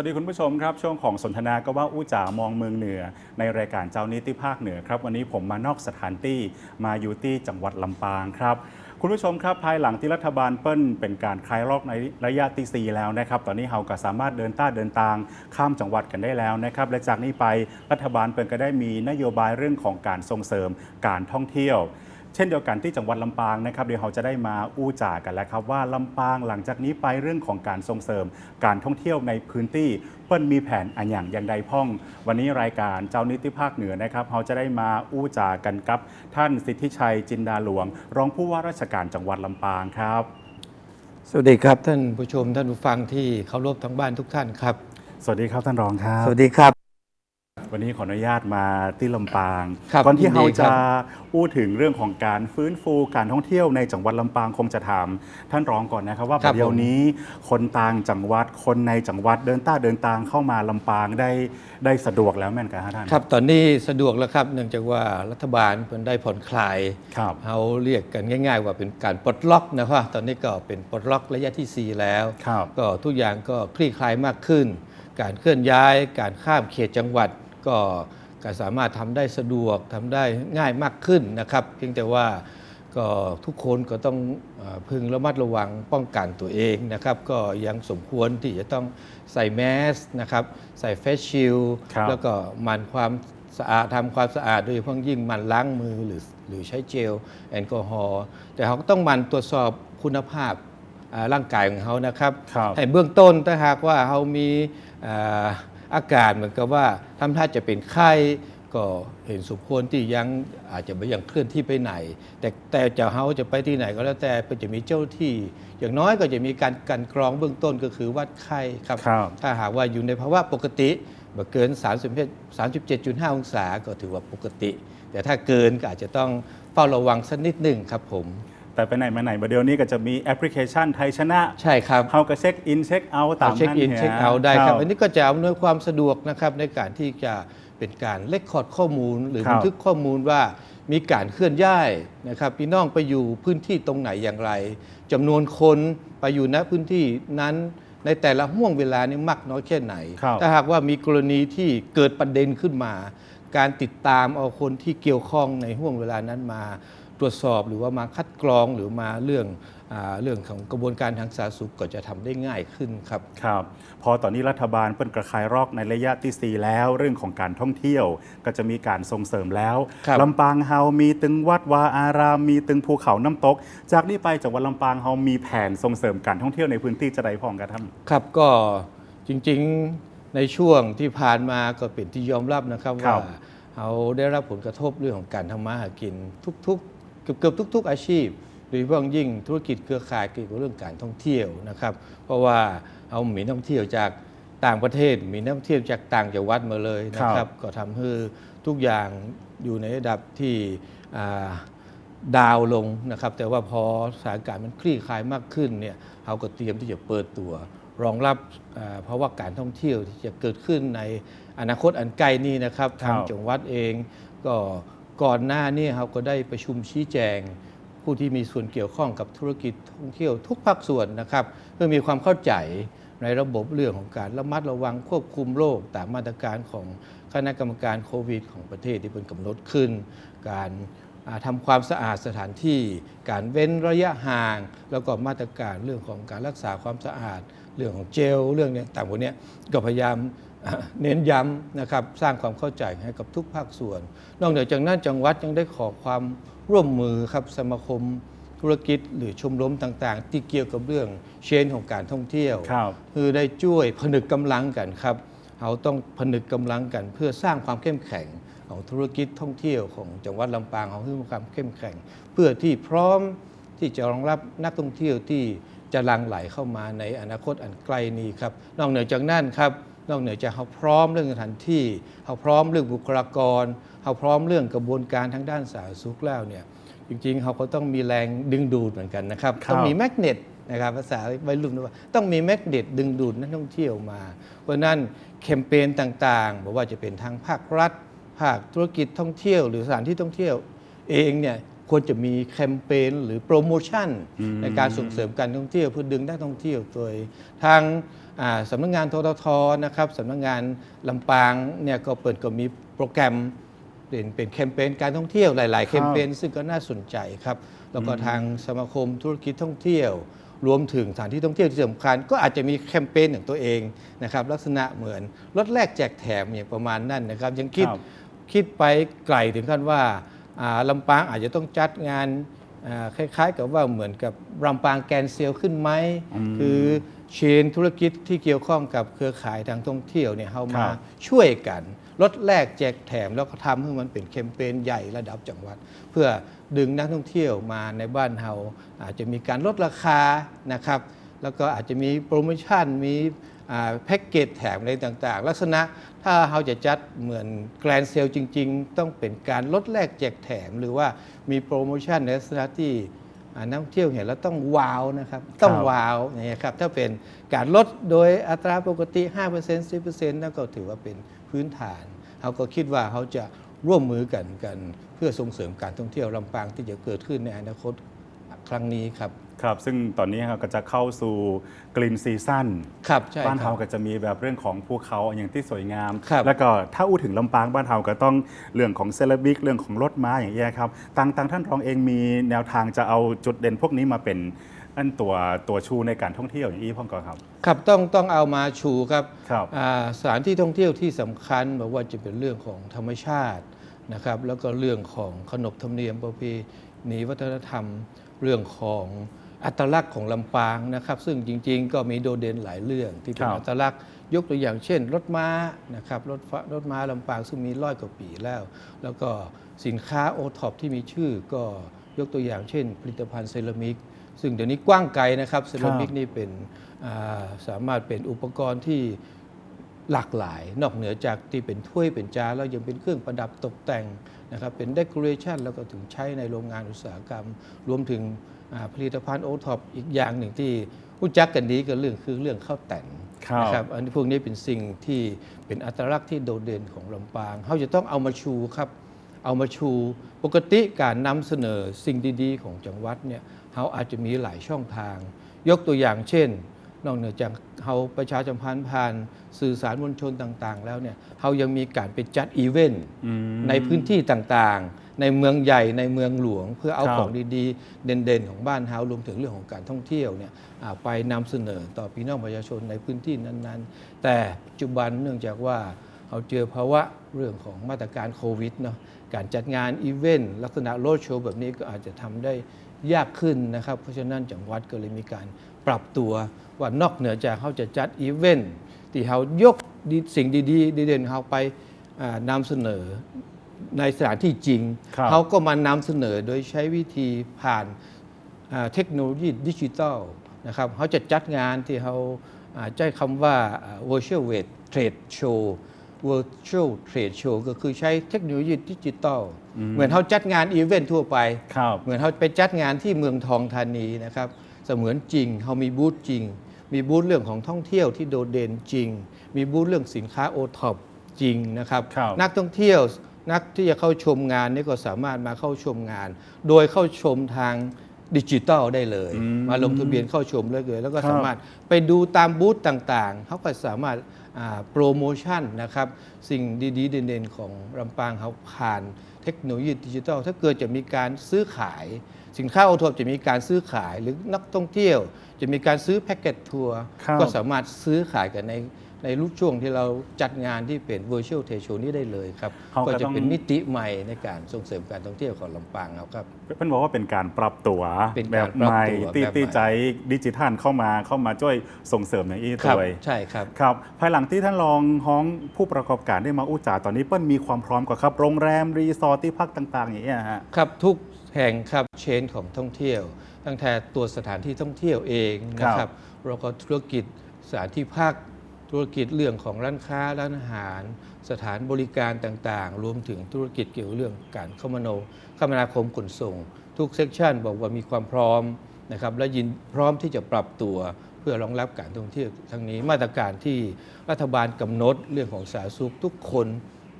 วัสดีคุณผู้ชมครับ ช่วงของสนทนาก็ว่าอู้จ๋ามองเมืองเหนือ ในรายการเจ้านิติภาคเหนือครับ วันนี้ผมมานอกสถานที่มาอยู่ที่จังหวัดลำปางครับ คุณผู้ชมครับภายหลังที่รัฐบาลเปิ้ลเป็นการคลายล็อกในระยะที่ 4 แล้วนะครับ ตอนนี้เราก็สามารถเดินต้าเดินทางข้ามจังหวัดกันได้แล้วนะครับ และจากนี้ไปรัฐบาลเปิ้ลก็ได้มีนโยบายเรื่องของการส่งเสริมการท่องเที่ยว ช่นเดียวกันที่จังหวัดลำปางนะครับเดี๋ยวเราจะได้มาอู้จ่ากันแล้วครับว่าลำปางหลังจากนี้ไปเรื่องของการส่งเสริม การท่องเที่ยวในพื้นที่เปิ้ลมีแผนอันอย่างอย่างใดพ่อง วันนี้รายการเจ้านิติภาคเหนือนะครับเราจะได้มาอู้จ่ากันกับ ท่านสิทธิชัยจินดาหลวง รองผู้ว่าราชการจังหวัดลำปางครับ สวัสดีครับท่านผู้ชมท่านผู้ฟังที่เคารพทั้งบ้านทุกท่านครับ สวัสดีครับท่านรองครับ สวัสดีครับ วันนี้ขออนุญาตมาที่ลำปางครับก่อนที่ยินดีเราครัจะบอู้ถึงเรื่องของการฟื้นฟูการท่องเที่ยวในจังหวัดลำปางคงจะถามท่านรองก่อนนะครับ ว่าปัจจุบันนี้คนต่างจังหวัดคนในจังหวัดเดินต้าเดินตางเข้ามาลำปางได้ได้สะดวกแล้วแม่นกันฮะท่านครับตอนนี้สะดวกแล้วครับ เนื่องจากว่ารัฐบาลเพิ่นได้ผ่อนคลาย ครับ เขาเรียกกันง่าย ๆ ว่าเป็นการปลดล็อกนะครับตอนนี้ก็เป็นปลดล็อกระยะทีสี่4 แล้ว ครับก็ทุกอย่างก็คลี่คลายมากขึ้น การเคลื่อนย้าย การข้ามเขตจังหวัด ก็ก็สามารถทำได้สะดวกทำได้ง่ายมากขึ้นนะครับ เพียงแต่ว่าก็ทุกคนก็ต้องเออพึงระมัดระวังป้องกันตัวเองนะครับ ก็ยังสมควรที่จะต้องใส่แมสนะครับ ใส่เฟสชิลครับแล้วก็หมันความสะอาดทำความสะอาด โดยเฉพาะยิ่งหมันล้างมือหรือหรือใช้เจลแอลกอฮอล์แต่เขาก็ต้องหมันตรวจสอบคุณภาพอ่าร่างกายของเขานะครับครับให้เบื้องต้นถ้าหากว่าเขามี อ่าอาการเหมือนกับว่าทำท่าจะเป็นไข้ก็เห็นสมควรที่ยังอาจจะไม่ยังเคลื่อนที่ไปไหน แต่แต่จะเขาจะไปที่ไหนก็แล้วแต่ก็จะมีเจ้าที่ อย่างน้อยก็จะมีการกันกรองเบื้องต้นก็คือวัดไข้ครับครับถ้าหากว่าอยู่ในภาวะปกติบ่เกิน30 37.5 องศาก็ถือว่าปกติ แต่ถ้าเกินก็อาจจะต้องเฝ้าระวังสักนิดหนึ่งครับผม แต่ไปไหนมาไหนมาเดี๋ยวนี้ก็จะมีแอปพลิเคชันไทยชนะใช่ครับเขาก็เช็คอินเช็คเอาท์ตามเช็คอินยเช็คเอาท์ได้ครับ อันนี้ก็จะอำนวยความสะดวกนะครับในการที่จะเป็นการเลคคอร์ดข้อมูล หรือครับบันทึกข้อมูลว่ามีการเคลื่อนย้ายนะครับพี่น้องไปอยู่พื้นที่ตรงไหนอย่างไรจำนวนคนไปอยู่ณพื้นที่นั้นในแต่ละห่วงเวลานี่มากน้อยแค่ไหนครับถ้าหากว่ามีกรณีที่เกิดประเด็นขึ้นมา การติดตามเอาคนที่เกี่ยวข้องในห่วงเวลานั้นมา ตรวจสอบหรือว่ามาคัดกรองหรือมาเรื่องอาเรื่องของกระบวนการทางสาธารณสุขก็จะทำได้ง่ายขึ้นครับครับ พอตอนนี้รัฐบาลเปิ้นกระคายรอกในระยะที่ 4 แล้ว เรื่องของการท่องเที่ยวก็จะมีการส่งเสริมแล้วครับลำปางเฮามีตึงวัดวาอาราม มีตึงภูเขาน้ำตก จากนี้ไปจังหวัดลำปางเฮามีแผนส่งเสริมการท่องเที่ยวในพื้นที่จะได้พองกันท่านครับก็จริงๆในช่วงที่ผ่านมาก็เป็นที่ยอมรับนะครับครัว่าบเขาได้รับผลกระทบเรื่องของการทำมาหากินทุกๆ เกือบเกือบทุก ๆ อาชีพโดยเฉพาะยิ่งธุรกิจเครือข่ายเกี่ยวกับเรื่องการท่องเที่ยวนะครับ เพราะว่าเอามีนักท่องเที่ยวจากต่างประเทศมีนักท่องเที่ยวจากต่างจังหวัดมาเลยนะคครัรับบก็ทำให้ทุกอย่างอยู่ในระดับที่อ่าดาวลงนะครับ แต่ว่าพอสถานการณ์มันคลี่คลายมากขึ้นเนี่ยเขาก็เตรียมที่จะเปิดตัว รองรับอ่าเพราะว่าการท่องเที่ยวที่จะเกิดขึ้นในอนาคตอันใกล้นี้นะครับครัทาบงจังหวัดเองก็ ก่อนหน้านี้เขาก็ได้ประชุมชี้แจง ผู้ที่มีส่วนเกี่ยวข้องกับธุรกิจท่องเที่ยวทุกภาคส่วนนะครับ เพื่อมีความเข้าใจในระบบเรื่องของการระมัดระวังควบคุมโรคตามมาตรการของคณะกรรมการโควิด ของประเทศที่เป็นกำหนดขึ้น การอ่าทำความสะอาดสถานที่ การเว้นระยะห่าง แล้วก็มาตรการเรื่องของการรักษาความสะอาด เรื่องของเจล เรื่องเนี้ต่างพวกเนี้ยก็พยายาม เน้นย้ำนะครับสร้างความเข้าใจให้กับทุกภาคส่วน นอกเหนือจากนั้นจังหวัดยังได้ขอความร่วมมือครับสมาคมธุรกิจหรือชมรมต่างๆ ที่เกี่ยวกับเรื่องเชนของการท่องเที่ยวครับคือได้ช่วยผนึกกำลังกันครับเราต้องผนึกกำลังกัน เพื่อสร้างความเข้มแข็งของธุรกิจท่องเที่ยวของจังหวัดลำปางของที่มีความเข้มแข็ง เพื่อที่พร้อมที่จะรองรับนักท่องเที่ยวที่จะหลังไหลเข้ามาในอนาคตอันไกลนี้ครับนอกเหนือจากนั้นครับ นอกเหนือจากเขาพร้อมเรื่องสถานที่เขาพร้อมเรื่องบุคลากรเขาพร้อมเรื่องกระบวนการทางด้านสาธารณสุขแล้วเนี่ยจริงๆเขาก็ต้องมีแรงดึงดูดเหมือนกันนะครับครับต้องมีแมกเนตนะครับภาษาวัยรุ่นว่าต้องมีแมกเนตดึงดูดนักท่องเที่ยวมา เพราะฉะนั้นแคมเปญต่างๆบอกว่าจะเป็นทางภาครัฐ ภาคธุรกิจท่องเที่ยว หรือสถานที่ท่องเที่ยวเองเนี่ย ควรจะมีแคมเปญหรือโปรโมชั่น ในการส่งเสริมการท่องเที่ยวเพื่อดึงนักท่องเที่ยวโดยทางอ่าสำนักงานทททนะครับสำนักงานลำปางเนี่ยก็เปิดก็มีโปรแกรมเป็นเป็นแคมเปญการท่องเที่ยวหลาย ๆ แคมเปญซึ่งก็น่าสนใจครับ แล้วก็ทางสมาคมธุรกิจท่องเที่ยว รวมถึงสถานที่ท่องเที่ยวที่สำคัญ ก็อาจจะมีแคมเปญของตัวเองนะครับลักษณะเหมือนลดแลกแจกแถมอย่างประมาณนั้นนะครับยังคิดครับคิดไปไกลถึงขั้นว่าอ่า ลำปางอาจจะต้องจัดงานอ่าคล้ายๆ กับว่าเหมือนกับลำปางแกรนด์เซลขึ้นไหมคือเชนธุรกิจที่เกี่ยวข้องกับเครือข่ายทางท่องเที่ยวเนี่ยเข้ามาครับช่วยกันลดแลกแจกแถมแล้วก็ทำให้มันเป็นแคมเปญใหญ่ระดับจังหวัด เพื่อดึงนักท่องเที่ยวมาในบ้านเฮาอาจจะมีการลดราคานะครับ แล้วก็อาจจะมีโปรโมชั่นมีอ่า แพ็กเกจแถมอะไรต่างๆ ลักษณะถ้าเราจะจัดเหมือนแกรนเซลจริง ๆ ต้องเป็นการลดแลกแจกแถม หรือว่ามีโปรโมชั่นในลักษณะที่นักท่องเที่ยวเห็นแล้วต้องว้าวนะครับ ต้องว้าวนี่ครับถ้าเป็นการลดโดยอัตราปกติ 5% 10%นั่นก็ถือว่าเป็นพื้นฐานเขาก็คิดว่าเขาจะร่วมมือกันกัน เพื่อส่งเสริมการท่องเที่ยวลำปางที่จะเกิดขึ้นในอนาคตครั้งนี้ครับ ครับ ซึ่งตอนนี้เราก็จะเข้าสู่กรีนซีซั่นครับใช่บ้านครัเฮาบ ก็จะมีแบบเรื่องของภูเขาอย่างที่สวยงาม ครับแล้วก็ถ้าอู้ถึงลำปางบ้านเฮาก็ต้องเรื่องของเซเลบิกเรื่องของรถม้าอย่างเงี้ยครับต่างต่างท่านรองเองมีแนวทางจะเอาจุดเด่นพวกนี้มาเป็นอันตัวตัวชูในการท่องเที่ยวอย่างนี้พ่องก่อนครับ ครับต้องต้องเอามาชูครับครับ อ่าสถานที่ท่องเที่ยวที่สำคัญบอกว่าจะเป็นเรื่องของธรรมชาตินะครับ แล้วก็เรื่องของขนบธรรมเนียมประเพณีวัฒนธรรม เรื่องของ อัตลักษณ์ของลำปางนะครับ ซึ่งจริง ๆ ก็มีโดดเด่นหลายเรื่อง ที่เป็นครับ อัตลักษณ์ยกตัวอย่างเช่น รถม้านะครับรถฟ้ารถม้าลำปางซึ่งมีร้อยกว่าปีแล้ว แล้วก็สินค้าโอท็อปที่มีชื่อก็ยกตัวอย่างเช่น ผลิตภัณฑ์เซรามิก ซึ่งเดี๋ยวนี้กว้างไกลนะครับเซรามิกนี่เป็นอ่าสามารถเป็นอุปกรณ์ที่ หลากหลาย นอกเหนือจากที่เป็นถ้วยเป็นจานแล้วยังเป็นเครื่องประดับตกแต่งนะครับเป็นเด o อเรชันแล้วก็ถึงใช้ในโรงงานอุตสาหกรรม รวมถึงอ่าผลิตภัณฑ์โอท็อปอีกอย่างหนึ่งที่รู้จักกันดีก็เรื่องคือเรื่องข้าวแต่นครับนะครับอันนี้พวกนี้เป็นสิ่งที่เป็นอัตลักษณ์ที่โดดเด่นของลำปางเขาจะต้องเอามาชูครับเอามาชูปกติการนำเสนอสิ่งดี ๆ ของจังหวัดเนี่ยเขาอาจจะมีหลายช่องทาง ยกตัวอย่างเช่น นอกเหนือจากเขาประชาสัมพันธ์ผ่านสื่อสารมวลชนต่างๆ แล้วเนี่ยเขายังมีการไปจัดอีเวนต์อืมในพื้นที่ต่างๆ ในเมืองใหญ่ในเมืองหลวง เพื่อเอาครับของดีๆ เด่นๆ ของบ้านเฮารวมถึงเรื่องของการท่องเที่ยวเนี่ยอ่าไปนำเสนอต่อพี่น้องประชาชนในพื้นที่นั้นๆ แต่ปัจจุบันเนื่องจากว่าเขาเจอภาวะเรื่องของมาตรการโควิดเนาะการจัดงานอีเวนต์ลักษณะโรดโชว์แบบนี้ก็อาจจะทำได้ยากขึ้นนะครับ เพราะฉะนั้นจังหวัดก็เลยมีการ ปรับตัวว่านอกเหนือจากเขาจะจัดอีเวนต์ที่เขายกดีสิ่งดีๆดีเด่นเขาไปอ่านำเสนอในสถานที่จริงครับเขาก็มานำเสนอโดยใช้วิธีผ่านอ่าเทคโนโลยีดิจิทัลนะครับเขาจะจัดงานที่เขาอ่าใช้คำว่าอ่า virtual trade show virtual trade show ก็คือใช้เทคโนโลยีดิจิทัลเหมือนเขาจัดงานอีเวนต์ทั่วไปครับเหมือนเขาไปจัดงานที่เมืองทองธานีนะครับ เสมือนจริงเขามีบูธจริง มีบูธเรื่องของท่องเที่ยวที่โดดเด่นจริง มีบูธเรื่องสินค้าโอท็อปจริงนะครับครับนักท่องเที่ยวนักที่จะเข้าชมงานนี่ก็สามารถมาเข้าชมงาน โดยเข้าชมทางดิจิตอลได้เลยอืมมาลงทะเบียนเข้าชมเลยเลยแล้วก็ครับสามารถไปดูตามบูธต่างๆ เขาก็สามารถอ่าโปรโมชั่นนะครับ สิ่งดีๆ เด่นๆ ของลำปางเขาผ่าน เทคโนโลยีดิจิทัล ถ้าเกิดจะมีการซื้อขาย สินค้าโอทอปจะมีการซื้อขายหรือนักท่องเที่ยว จะมีการซื้อแพ็กเกจทัวร์ครับก็สามารถซื้อขายกันใน ในรูปช่วงที่เราจัดงานที่เป็น virtual trade show นี้ได้เลยครับ เขาก็ก็จะต้อง เป็นมิติใหม่ในการส่งเสริมการท่องเที่ยวของลำปางครับครับเพิ่นบอกว่าเป็นการปรับตัวเป็นแบการบปรับใหม่ตัวตีแบบใหม่ตีใจดิจิทัลเข้ามาเข้ามาช่วยส่งเสริมอย่างอี้คตัรับวใช่ครับ ครับ ภายหลังที่ท่านรองฮ้องผู้ประกอบการได้มาอู้จ่าตอนนี้เปิ้ลมีความพร้อมกว่าครับ โรงแรมรีสอร์ทที่พักต่าง ๆ อย่างเงี้ยฮะ ครับทุกแห่งครับเชนของท่องเที่ยว ตั้งแต่ตัวสถานที่ท่องเที่ยวเองนะคครัรับบแล้วก็ธุรกิจสถานที่พัก ธุรกิจเรื่องของร้านค้าร้านอาหาร สถานบริการต่างๆ รวมถึงธุรกิจเกี่ยวกับเรื่องการคมนาคมนาคมขนส่ง ทุกเซกชันบอกว่ามีความพร้อมนะครับและยินพร้อมที่จะปรับตัวเพื่อรองรับการท่องเที่ยวทั้งนี้มาตรการที่รัฐบาลกำหนดเรื่องของสาธารณสุขทุกคน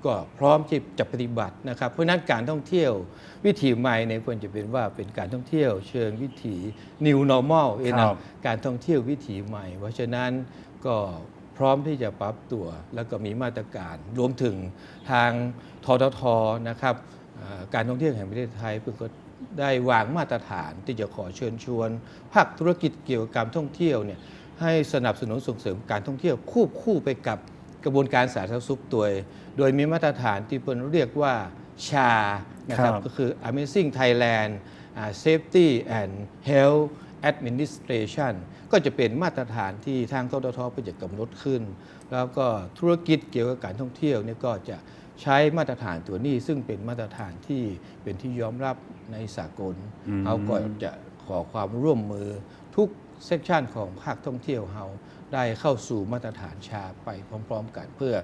ก็พร้อมที่จะปฏิบัตินะครับเพราะฉะนั้นการท่องเที่ยววิถีใหม่ในยควรจะเป็นว่าเป็นการท่องเที่ยว เชิงวิถี new normal เองครันะบการท่องเที่ยววิถีใหม่ เพราะฉะนั้นก็ พร้อมที่จะปรับตัว แล้วก็มีมาตรการ รวมถึงทางทททนะครับอ่าการท่องเที่ยวแห่งประเทศไทยเพื่อก็ได้วางมาตรฐานที่จะขอเชิญชวนภาคธุรกิจเกี่ยวกับการท่องเที่ยวเนี่ยให้สนับสนุนส่งเสริมการท่องเที่ยวควบคู่ไปกับกระบวนการสาธารณสุขตัวเองโดยมีมาตรฐานที่เป็นเรียกว่าชานะครับครับก็คือ Amazing Thailand อ่า Safety and Health Administration ก็จะเป็นมาตรฐานที่ทางทททก็จะกำหนดขึ้น แล้วก็ธุรกิจเกี่ยวกับการท่องเที่ยวเนี่ยก็จะใช้มาตรฐานตัวนี้ ซึ่งเป็นมาตรฐานที่เป็นที่ยอมรับในสากลอืมเขาก็จะขอความร่วมมือทุกเซกชันของภาคท่องเที่ยวเราได้เข้าสู่มาตรฐานชาไปพร้อม ๆ กันเพื่อ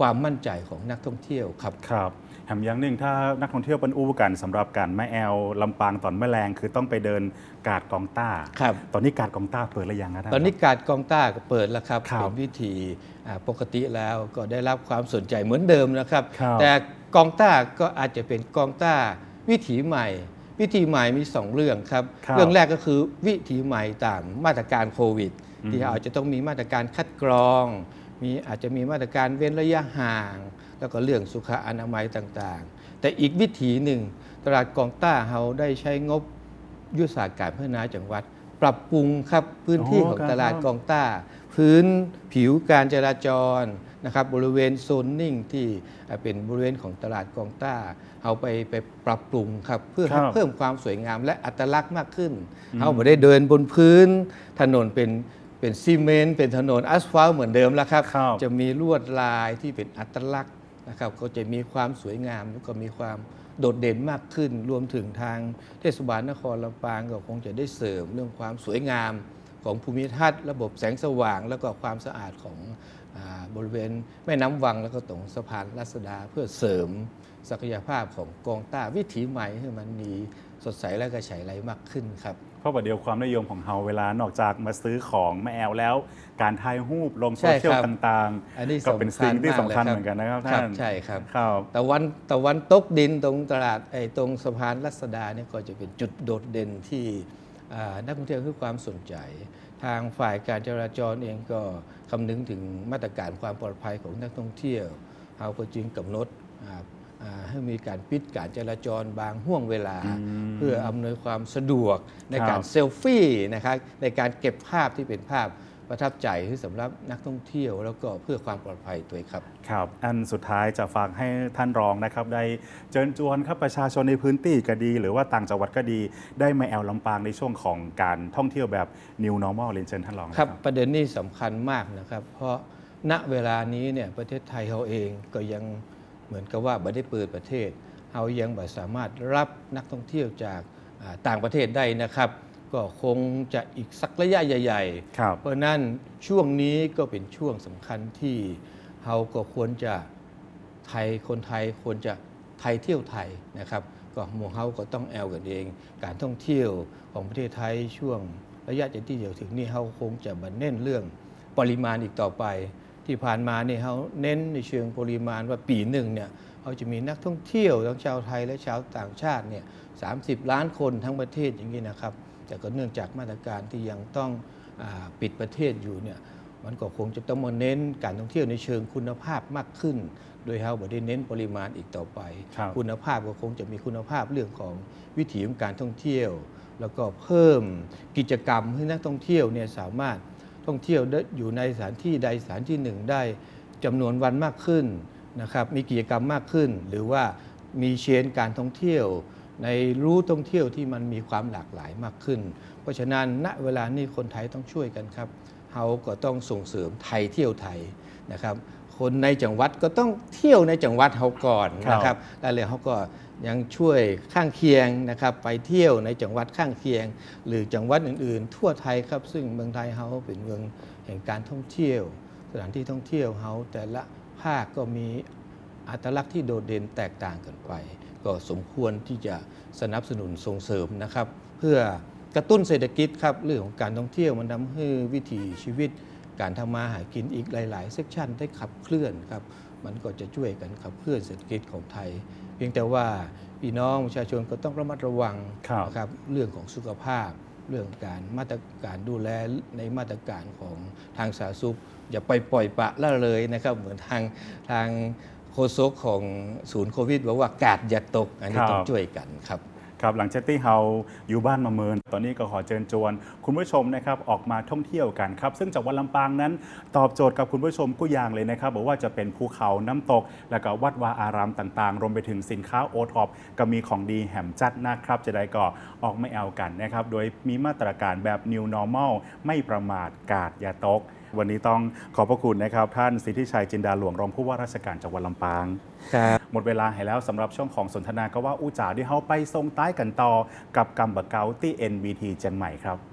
ความมั่นใจของนักท่องเที่ยวครับครับแถมอย่างหนึ่งถ้านักท่องเที่ยวเป็นอู้กันสำหรับการแม่แอลลำปางตอนแม่แรงคือต้องไปเดินกาดกองต้าครับตอนนี้กาดกองต้าเปิดหรือยังครับท่านตอนนี้การกองต้าก็เปิดแล้วครับครับเป็นวิธีอ่าปกติแล้วก็ได้รับความสนใจเหมือนเดิมนะครับครับ แต่กองต้าก็อาจจะเป็นกองต้าวิถีใหม่วิธีใหม่มีสองเรื่องครับครับเรื่องแรกก็คือวิถีใหม่ตามมาตรการโควิดอืมที่อาจจะต้องมีมาตรการคัดกรอง มีอาจจะมีมาตรการเว้นระยะห่าง แล้วก็เรื่องสุขอนามัยต่างๆ แต่อีกวิถีหนึ่ง ตลาดกองต้าเราได้ใช้งบยุทธศาสตร์การพัฒนาจังหวัด ปรับปรุงครับพื้นที่โอ้ของครับตลาดกองต้า พื้นผิวการจราจรนะครับบริเวณโซนนิ่งที่อ่าเป็นบริเวณของตลาดกองต้าเอาไปไปปรับปรุงครับเพื่อให้ครับเพิ่มความสวยงามและอัตลักษณ์มากขึ้นเอาไม่ได้เดินบนพื้นถนนเป็น เป็นซีเมนต์เป็นถนนอัสฟัลต์เหมือนเดิมแล้วครับ ครับ จะมีลวดลายที่เป็นอัตลักษณ์นะครับก็จะมีความสวยงามแล้วก็มีความโดดเด่นมากขึ้น รวมถึงทางเทศบาลนครลำปางก็คงจะได้เสริมเรื่องความสวยงามของภูมิทัศน์ระบบแสงสว่าง แล้วก็ความสะอาดของอาบริเวณแม่น้ำวังแล้วก็ตรงสะพานรัศดาเพื่อเสริมศักยภาพของกองต้าวิถีใหม่ให้มันมีสดใสและกระฉายไรมากขึ้นครับ เพราะว่าเดียวความนิยมของเฮาเวลานอกจากมาซื้อของแม่แอลแล้ว การถ่ายรูปลงโซเชียลใช่ครับต่างอันนี้ๆก็เป็นสำคัญสิ่งที่สำคัญมากเลยครับเหมือนกันนะครับครัท่าบนใช่ครับครับตะวันตะวันตกดินตรงตลาดไอ้ตรงสะพานรัศดาเนี่ยก็จะเป็นจุดโดดเด่นที่อ่านักท่องเที่ยวคือความสนใจ ทางฝ่ายการจราจรเองก็คำนึงถึงมาตรการความปลอดภัยของนักท่องเที่ยวเราก็จึงกำหนดอ่าอ่า ให้มีการปิดการจราจรบางห่วงเวลาอืมเพื่ออำนวยความสะดวกในครับการเซลฟี่นะครับในการเก็บภาพที่เป็นภาพประทับใจที่สำหรับนักท่องเที่ยว แล้วก็เพื่อความปลอดภัยตัวเองครับ ครับ อันสุดท้ายจะฝากให้ท่านรองนะครับ ได้เชิญชวนครับประชาชนในพื้นที่ก็ดี หรือว่าต่างจังหวัดก็ดี ได้มาแอลลำปางในช่วงของการท่องเที่ยวแบบ New Normal เรียนเชิญท่านรองนะคครัรับบประเด็นนี้สำคัญมากนะครับ เพราะณเวลานี้เนี่ยประเทศไทยเราเองก็ยัง เหมือนกับว่าไม่ได้เปิดประเทศเรายังไม่สามารถรับนักท่องเที่ยวจากอ่าต่างประเทศได้นะครับ ก็คงจะอีกสักระยะใหญ่ๆครับเพราะฉะนั้นช่วงนี้ก็เป็นช่วงสำคัญที่เราก็ควรจะไทยคนไทยควรจะไทยเที่ยวไทยนะครับก็หมู่เฮาก็ต้องแอลกันเอง การท่องเที่ยวของประเทศไทยช่วงระยะจะที่เดียวถึงนี่เฮาคงจะบันเน้นเรื่องปริมาณอีกต่อไป ที่ผ่านมาเนี่ยเขาเน้นในเชิงปริมาณว่าปีหนึ่งเนี่ยเขาจะมีนักท่องเที่ยวทั้งชาวไทยและชาวต่างชาติเนี่ย30ล้านคนทั้งประเทศอย่างนี้นะครับ แต่ก็เนื่องจากมาตรการที่ยังต้องอาปิดประเทศอยู่เนี่ยมันก็คงจะต้องมาเน้นการท่องเที่ยวในเชิงคุณภาพมากขึ้น โดยเราไม่ได้เน้นปริมาณอีกต่อไปครับณภาพก็คงจะมีคุณภาพเรื่องของวิถีของการท่องเที่ยว แล้วก็เพิ่มกิจกรรมให้นักท่องเที่ยวเนี่ยสามารถ ท่องเที่ยวได้อยู่ในสถานที่ใดสถานที่หนึ่งได้จำนวนวันมากขึ้นนะครับมีกิจกรรมมากขึ้น หรือว่ามีเชนการท่องเที่ยว ในรู้ท่องเที่ยวที่มันมีความหลากหลายมากขึ้น เพราะฉะนั้นณเวลานี้คนไทยต้องช่วยกันครับ เราก็ต้องส่งเสริมไทยเที่ยวไทยนะครับ คนในจังหวัดก็ต้องเที่ยวในจังหวัดเขาก่อนนะครับแล้วเลยเขาก็ยังช่วยข้างเคียงนะครับ ไปเที่ยวในจังหวัดข้างเคียง หรือจังหวัดอื่น ๆ ทั่วไทยครับ ซึ่งเมืองไทยเขาเป็นเมืองแห่งการท่องเที่ยว สถานที่ท่องเที่ยวเขาแต่ละภาคก็มีอัตลักษณ์ที่โดดเด่นแตกต่างกันไป ก็สมควรที่จะสนับสนุนส่งเสริมนะครับ เพื่อ กระตุ้นเศรษฐกิจครับเรื่องของการท่องเที่ยวมันทำให้วิถีชีวิต การทำมาหากินอีกหลาย ๆ เซกชันได้ขับเคลื่อนครับมันก็จะช่วยกันขับเคลื่อนเศรษฐกิจของไทย เพียงแต่ว่าพี่น้องประชาชนก็ต้องระมัดระวังครับนะครับเรื่องของสุขภาพ เรื่องการมาตรการดูแลในมาตรการของทางสาธารณสุข อย่าไปปล่อยปละละเลยนะครับ เหมือนทางทางโฆษกของศูนย์โควิดบอกว่ากาดอย่าตก อันนี้ครับต้องช่วยกันครับ ครับหลังจากที่เฮาอยู่บ้านมาเมิน ตอนนี้ก็ขอเชิญชวน คุณผู้ชมนะครับออกมาท่องเที่ยวกันครับ ซึ่งจังหวัดลำปางนั้น ตอบโจทย์กับคุณผู้ชมกู้ยางเลยนะครับบอกว่าจะเป็นภูเขาน้ำตก แล้วก็วัดวาอารามต่างๆ รวมไปถึงสินค้าโอท็อปก็มีของดีแหมจัดนะครับ จะได้ก็ออกไม่เอากันนะครับ โดยมีมาตรการแบบ New Normal ไม่ประมาทกาดอย่าตก วันนี้ต้องขอบพระคุณนะครับ ท่านสิทธิชัยจินดาหลวงรองผู้ว่าราชการจังหวัดลำปางครับหมดเวลาให้แล้วสำหรับช่วงของสนทนาก็ว่าอู้จ๋าที่เขาไปทรงใต้กันต่อกับกำบะเกาที่ NBT เจียงใหม่ครับ